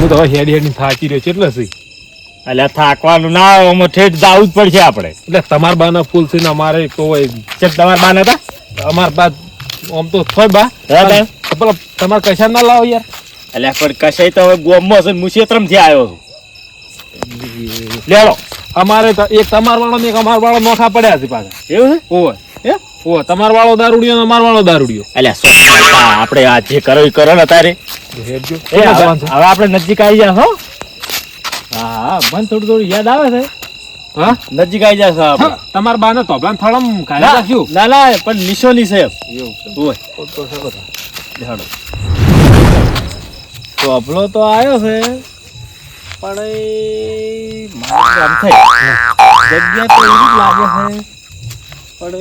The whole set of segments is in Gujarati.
હું તો હેડી હેડી થાકી રહ્યો છે એટલે સી એટલે થાકવાનું ના આમાં ઠેઠ જવું જ પડશે આપણે. એટલે તમાર બાના ફૂલ છે ને અમારે તો હોય તમાર બાના હતા? અમાર બા આમ તો થોય બા. પેલા તમારે કશા ના લાવો યાર. એટલે પણ કશાય તો હવે ગોમમાં છે હું ક્ષેત્રમથી આવ્યો છું. લેડો. અમારે તો એક તમાર વાળો ને એક અમાર વાળો નોખા પડ્યા છે પાછા. એવું છે? ઓય. હે? ઓય તમાર વાળો દારૂડિયો ને અમાર વાળો દારૂડિયો. એટલે આપણે આ જે કરો એ કરો ને તારે. હેડજો. એ હવે આપણે નજીક આવી જાય હો હા મને થોડું થોડું યાદ આવે છે. હા? નજીક આવી જાય સાહેબ તમારા બાને તોબલાન થળમ ખાલી રાખ્યું ના ના પણ નિશોની સાહેબ એવું તો તો છે બધા. લેડો ટોપલો તો આવ્યો છે પણ એ મારે આમ થાય. જગ્યા તો એવી જ લાગે છે પણ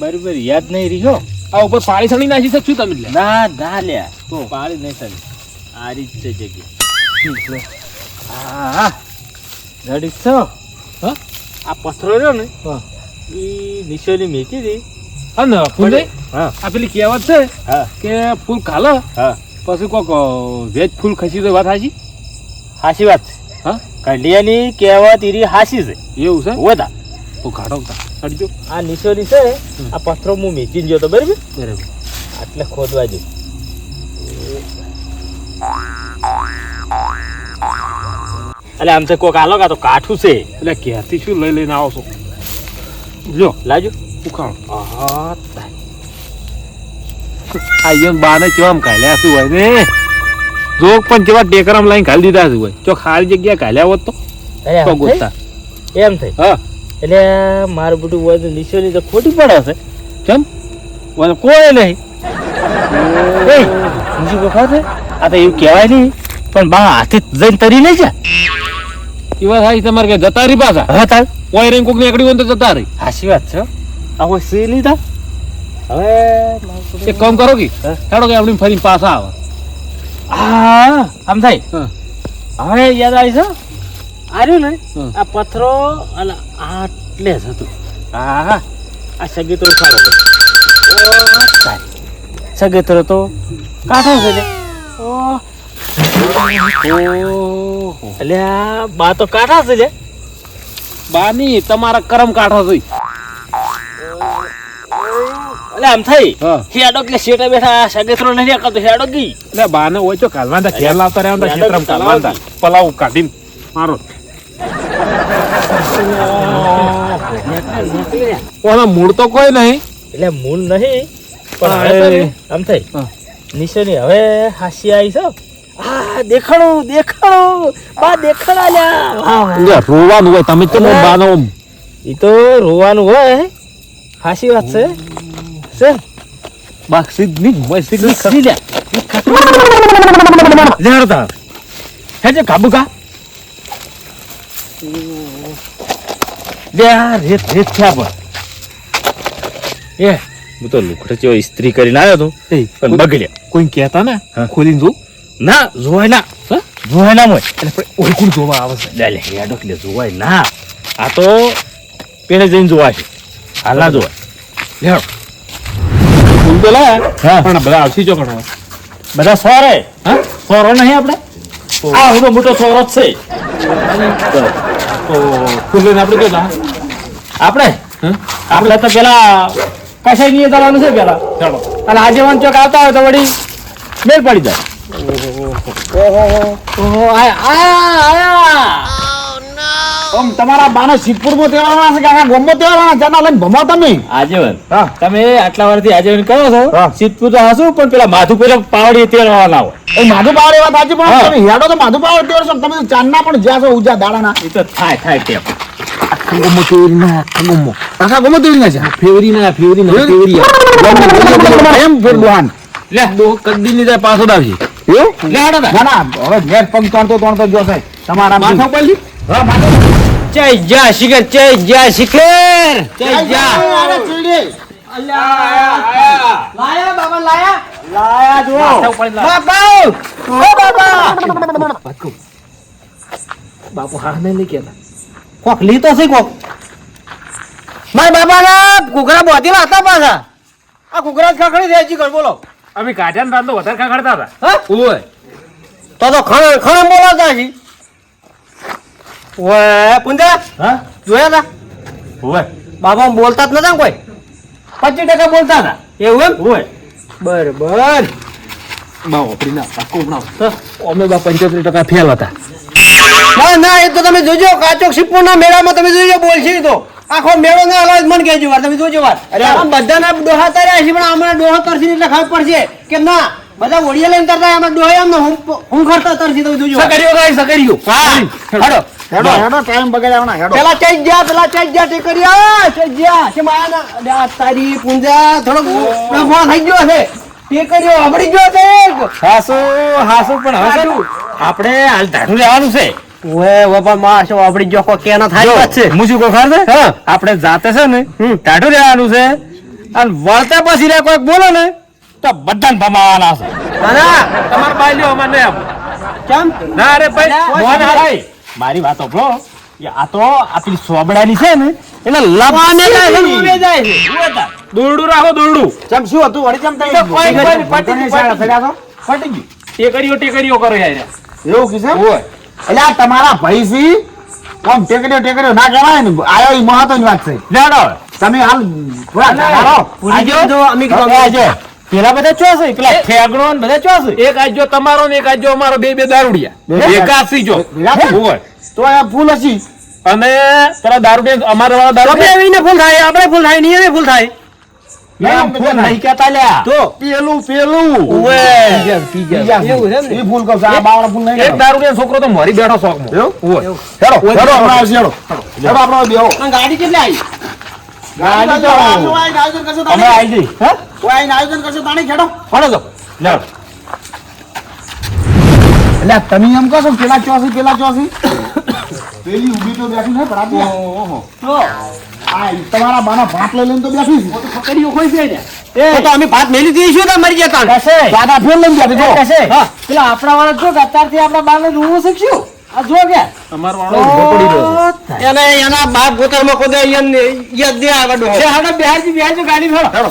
બરાબર યાદ નહીં રહ્યો. આ ઉપર પાણી સણી નાખી શકશું તમે લે ના ના લે. તો? પાળી નહીં સણી આ રીત છે જગ્યા. રેડી છો. હા? આ પથરો રહ્યો ને હા. એ નિશોની મેકી હતી. હા ને ફૂલ? હા. આ પેલી કહેવત છે હા. કે ફૂલ ખાલો હા. પછી કોક વેજ ફૂલ ખસી તો વાત હાચી? હાસી વાત છે. હા? કંડિયાની કહેવત ઈરી હાસી છે. એવું છે? વધા તો. ઘાડો તા આ નિશોની છે આ પથ્થરો હું મેચીને ગયો તો બરાબર? બરાબર. આટલે ખોદવા જો એટલે આમ તો કોક આલો કા તો કાઠું છે. એટલે ક્યાંથી શું લઈ લઈને આવો છો? લ્યો લાજો. ઉખાણો આ બાને કેવા આમ કાલ્યા શું હોય ને? જોક પણ કેવા ટેકરામ લાઈન ખાલી દીધા શું હોય? જો ખાલી જગ્યા કાલ્યા હોત તો? તો? એમ થઈ? હા. એટલે મારું બધું હોય તો નિશોની તો ખોટી પડે છે કેમ? મને કોઈ નહીં. એ બીજું ખાતે આ તો એવું કહેવાય નહીં. પણ બા હાથે જઈને તરી લઈ જા. એવા થાય તમારે કે જતા રહી પાછા? હા તાર. કોઈ રહીને કોક નીકળી હોય તો જતા રહી. સાચી વાત છે આ કોઈ સી લીધા હવે એક કામ કરો કે. ચાલો કે આપણી ફરીને પાછા આવે. હા આમ થાય. હવે યાદ આવી છે આર્યું ને? આ પથરો અને આટલે જ હતું. હા આ સગીતરો સારો છે ઓ તો કાઢો છે ઓ એટલે આ બા તો કાઢા છે લે બાની તમારા કરમ કાઢો જોઈ એટલે આમ થઈ. હેડો કે શેઠે બેઠા સગેત્રો નથી કરતો હેડો ગઈ. એટલે બાને હોય તો કાલવાંતા ઘેર લાવતા રહ્યા ક્ષેત્રમાં કાલવાન પલાવ કાઢીને મારો. ઓના મૂળ તો કોઈ નહીં. એટલે મૂળ નહીં પણ એ- આમ થઈ. નિશાની હવે હાસી આવી છે. આ બા દેખાડા વાહ. એટલે રોવાનું હોય તમે તો. બાનો. આમ તો રોવાનું હોય હાસી વાત છે. છે. બા સિદ્ધની જ હોય સિદ્ધની ખસી લેડતા હેજે કાબુ કા લે આ રેત રેત થયા પણ એ હું તો લુકડે જેવો ઇસ્ત્રી કરીને આવ્યો તો પણ બગડ્યા. કોઈ કહેતા ને. ખોલીને ના જોવાય ના. જોવાય ના મોય એટલે પછી જોવા આવે છે? લે હેડો એટલે જોવાય ના. આ તો પેલે જઈને જોવાશે હાલ ના જોવાય. લેડો ફૂલ તો લાયા હા. પણ બધા આવશી જો ઘણો. બધા સોરે? હા? સોરો નહીં આપણે આ હું મોટો સોરો જ છે. તો આપણે? કેતા આપણે આપણે તો પેલા કશાય નહીં કરવાનું છે પેલા. ચાલો. અને આજે વન ચોક આવતા હોય તો વળી મેળ પડી જાય. ઓહો આયા આયા આયા. તમારા બાને સિદ્ધપુરમાં તેડવાના છે કે આખા ગામમાં તેડવાના જના લઈને ભમા તમે? આજીવન. તમે આટલા વર્ષથી આજીવન કરો છો? સિદ્ધપુર તો હશું પણ પેલા માધુ પેલા પાવડી તેડવાના હોય. એ માધુ પાવડે વાત સાચી પણ તમે હેડો તો માધુ પાવડે તેડશો તમે તો ચાંદના પણ જ્યાં છો ઉજા દાડાના. એ તો થાય થાય તેમ. આખા ગમો છે? ફેવરી ના ફેવરી એમ ફેર ડોહાન લે. દો કદી ની જાય પાછો દાવજી એવું? લે હાડો ના ના હવે ઘેર પગ તમારા માથા ઉપર હા માથા જય જા શિખર જય જા શિખર જય જા અરે ચીડી. લાયા બાબા લાયા. લાયા જો માથા ઉપર લા બાપા ઓ બાબા. બાપુ હા નહીં કેતા કોક લીતો છે કોક. મારા બાબાના કુકરા બોધેલા હતા પાછા. આ કુકરા જ ખખડી દે હજી બોલો. અમે કાઢ્યા ને તો વધારે ખાખડતા હતા. હા? ઓય. તો તો ખણ ખણ બોલાતા છે ઓય પુંજા. હા? જોયા તા? હોય બાબા બોલતા જ નતા કોઈ? પચીસ ટકા બોલતા હતા? એવું એમ? હોય બરાબર. અમે બા પંચોતેર ટકા ફેલ હતા. ના ના એ તો તમે જોજો કાચો સિપ્પુના મેળામાં તમે જોજો બોલશે તો. આખો મેળો ના હલાવે મન કહેજો વાર તમે જોજો વાર. અરે. આમ બધાના ડોહા તાર્યા છે પણ આમના ડોહા તરસી એટલે ખબર પડશે કે ના બધા ઓડિયા લઈને તરતા આમાં ડોહા આમ હું હું ખરતા તરસી તમે જોજો. સકર્યો ગાય સકર્યો હા. હેડો. હેડો હેડો ટાઈમ બગાડ્યા ના હેડો. પેલા ચઈ ગયા પેલા ચઈ ગયા ટેકરિયા ચઈ ગયા છે માયા ના આ તારી પુંજા થોડો ડફો થઈ ગયો છે. ટેકરિયો અબડી ગયો છે હાસુ હાસુ પણ ને, આપણે હાલ ધાડું લેવાનું છે. ઓએ બાપા માં શું હબડી ગયો કો કેના થાય વાત છે. હું કો ખાર છે આપણે જાતે છે ને ટાઢું રહેવાનું છે. અને વળતા પછી રે કોઈક બોલો ને તો બધાને ભમાવાના છે. ના તમાર બાઈ લ્યો અમારે કેમ? ના રે ભાઈ ના, મોહન ના. હાય. મારી વાત સાંભળો. કે આ તો આપણી સોબડાની છે ને એને લપાને જાય છે, ઉડે જાય છે. દોરડું રાખો દોરડું. ચમ શું હતું? વળી ચમ તો કોઈ કોઈ તઈ પટી ગયું, પટી ગયું. ફટી ગયું ટેકરીઓ ટેકરીઓ કરો યાર એવું કીધું ઓય એટલે આ તમારા ભાઈસી આમ ટેકરીઓ ટેકરીઓ ના કહેવાય ને આયો ઈ મહત્વની વાત છે. જાડો તમે હાલ થોડા જાડો પૂરી ગયો તો અમે કીધું આજે. પેલા બધા ચો છે? પેલા ઠેગણો ને બધા ચો છે? એક આજો તમારો ને એક આજો અમારો બે બે દારૂડિયા. એકાસી જો. તો આ ફૂલ હશી. અને તારા દારૂડિયા અમારા વાળા દારૂ બે દારૂડિયા ફૂલ થાય આપણે ફૂલ થાય નહીં ફૂલ થાય. એમ ફોન નહીં કહેતા લ્યા. તો? પેલું પેલું. ઓએ બીજા એવું છે એમ ને? ઈ ફૂલ કહું છું, આ બાવળા ફૂલ નહીં એક કહેવાય. દારૂડિયા છોકરો તો મરી બેઠો આપણે. આપણે આ ગાડી કેટલી આવી? ગાડી અમે આવી જઈ હા? કોઈ આયોજન કરશો તાણી ખેડો. ફળો તો. લેડો એટલે તમે એમ કહો છો પેલા ચોસી પેલા ચોસી. પેલી ઊભી તો બેઠી નહીં પણ ઓહો. તો આ તમારા બાના ભાત લઈ લઈને તો બેઠી છે. પકડીઓ ખોઈ છે ને. તો તો અમે ભાત મેલી દઈશું તો મરી જતા દાદા ફેર લઈને બેઠી જો હા. પેલા આપણા વાળા જો અત્યારથી આપણા બાને રૂવું શીખ્યું. આ જો કે. અમારો વાળો પડી રહ્યો એને એના બાપ ગોતરમાં ખોદે એને યાદ દે આગળ છે હાડો બિહારજી બિહારજી ગાડી ફેરો હેડો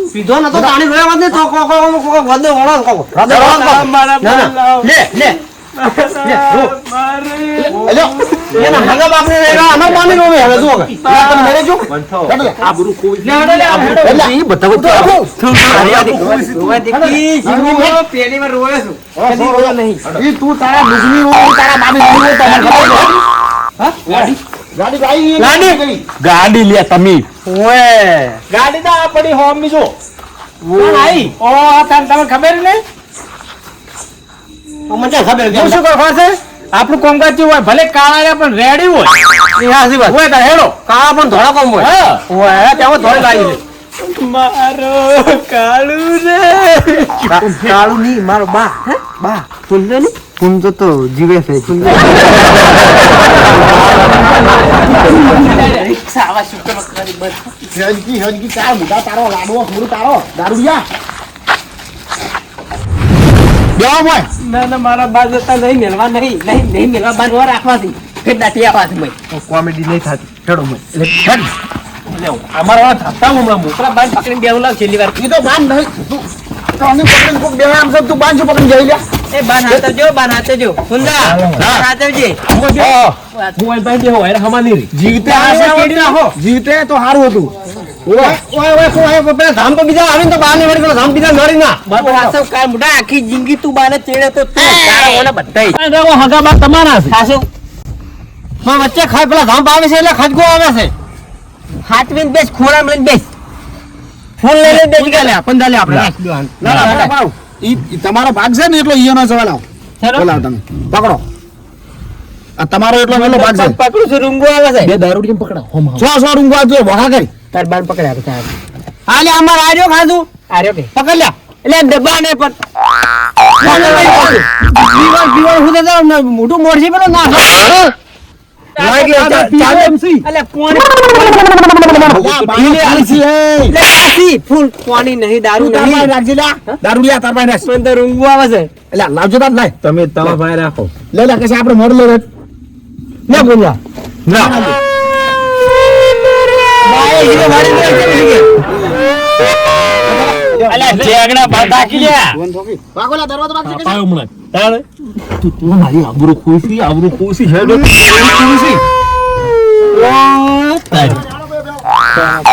પીધો ન તો તાણી રોયા વાત ને તો કો કો કો વદ વળો કો વદ વળો કો લે લે. તું તારા તારા તો છે. ગાડી. લે તમે. ઓએ. ગાડી તો આ પડી હોમ જો. કોણ આઈ? ઓ તને તમને ખબર ને? મને ખબર હું શું ખબર છે? આપણું કોમકાજ જેવું હોય ભલે કાળા પણ રેડી હોય. એ હાસી વાત. હોય તો હેડો. કાળા પણ ધોળા કોમ હોય. હા. ઓએ ત્યાં ધોળી લાગી છે. મારો કાળું રે. કાળું નહીં મારો બા હે બા. પુંજો ની. પુંજો તો જીવે છે હેજકી હેજકી તારા મોટા તારો લાડવો થોડું તારો દારૂડિયા બેવા મોય ના ના મારા બા જતા નહીં મેળવા નહીં નહીં નહીં મેળવા બાંધવા રાખવાથી ફેર દાટી આવવાથી મય કોમેડી નહીં થતી હેડો મેં લેવું અમારા વાળા થતા હમણાં મોકલા બાંધ પકડીને બેવું લાવ છેલ્લી વાર ઈ તો બાન નહીં તું તને પકડીને કોક બેવા આમ તું બાંધ પકડીને જઈ લે એ બાન હાથે જો બાન હાથે જો સુંદા બાન હાથે જે મોબાઈલ ભાઈ દેવો એને હમાની રી જીવતે આ આ કેડી નાખો. જીવતે તો સારું હતું ઓય ઓય શું ઓય પેલા ધામ તો બીજા આવીને તો બાર ને વળી પેલા ધામ બીજા નડી ના વાસવ કાલ મુઢા આખી જિંદગી તું બાને ચેડે તો તું તારા ઓને બધાય હગા બા તમારા છે માં વચ્ચે ખાય પેલા ધામ આવે છે એટલે ખજગો આવે છે હાથવીન બેસ ખોરામ લઈને બેસ ફોન લઈ લઈને બેસી ગયા પંદર પંદા લે આપણે ના ના પકડો, પકડો. ઈ તમારો ભાગ છે ને એટલો ઈયોનો સવાલ આવો બોલાવો તમે. પકડો. આ તમારો એટલો પેલો ભાગ છે. પકડું છું રૂંગો આવે છે? બે દારૂ કેમ પકડા. હોમ સો સો રૂંગો આવજો ભોગા કરી. તાર બાન પકડ્યા પછી હાલે અમાર આર્યો ખાધું. આર્યો કે? પકડ લ્યા. એટલે ડબ્બા ને પણ દીવાલ દીવાલ હું. તો મોટું મોરસી પેલો ના કોણ ફૂલ પાણી નહીં દારૂ નહીં. દારૂડિયા તાર પાસે મને તો ઊંઘ આવે છે. એટલે લાવજો તાર લાય. તમે તમારા ભાઈ રાખો. લે લે કશે આપણે મોડ લે લે બોલ્યા અલ્યા જેગડા બાંધા કિલ્યા વાગોલા તું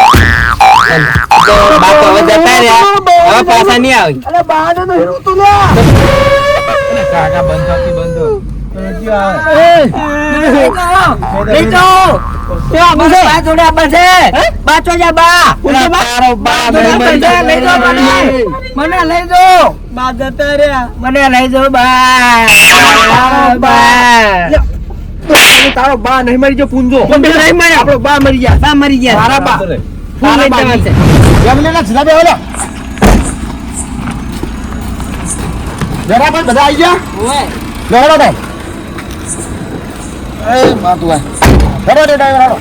તું પાછા નહીં આવે કાકા બંધ થાતી બંધ મને લઈ જો બા બા તારો બા નહીં મરી જો પૂંજો. નહીં મરે આપણો બા મરી ગયા. બા મરી ગયા. તારા બા. ફૂલ લઈ છે એમ લે ને બે ઓલા જરા પણ બધા આવી ગયા? લેવડો ભાઈ એ માતું આ હેડો રે ડ્રાઈવર હેડો.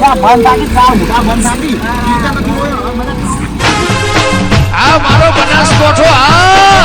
જા બંધ થાકી જા મોટા બંધ થાકી આ મારો બનાસકોઠો આ